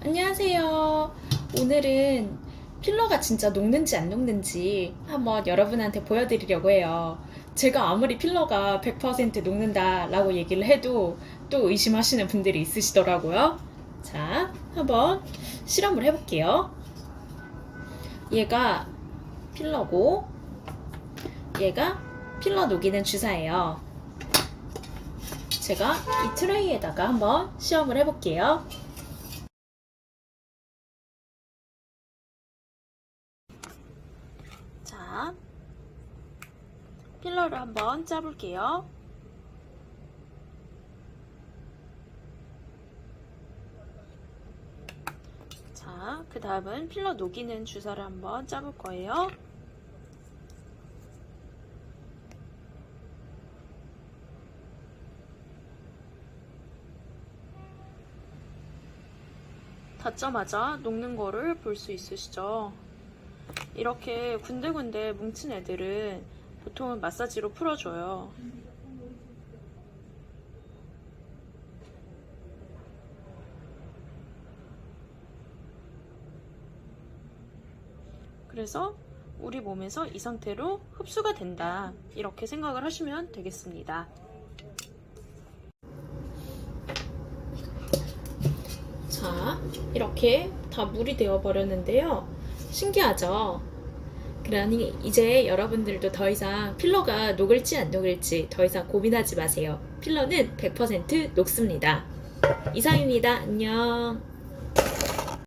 안녕하세요. 오늘은 필러가 진짜 녹는지 안 녹는지 한번 여러분한테 보여드리려고 해요. 제가 아무리 필러가 100% 녹는다라고 얘기를 해도 또 의심하시는 분들이 있으시더라고요. 자, 한번 실험을 해볼게요. 얘가 필러고, 얘가 필러 녹이는 주사예요. 제가 이 트레이에다가 한번 시험을 해볼게요. 자, 필러를 한번 짜볼게요. 자, 그 다음은 필러 녹이는 주사를 한번 짜볼 거예요. 닿자마자 녹는 거를 볼 수 있으시죠? 이렇게 군데군데 뭉친 애들은 보통은 마사지로 풀어줘요. 그래서 우리 몸에서 이 상태로 흡수가 된다. 이렇게 생각을 하시면 되겠습니다. 자, 이렇게 다 물이 되어 버렸는데요. 신기하죠? 그러니 이제 여러분들도 더 이상 필러가 녹을지 안 녹을지 더 이상 고민하지 마세요. 필러는 100% 녹습니다. 이상입니다. 안녕.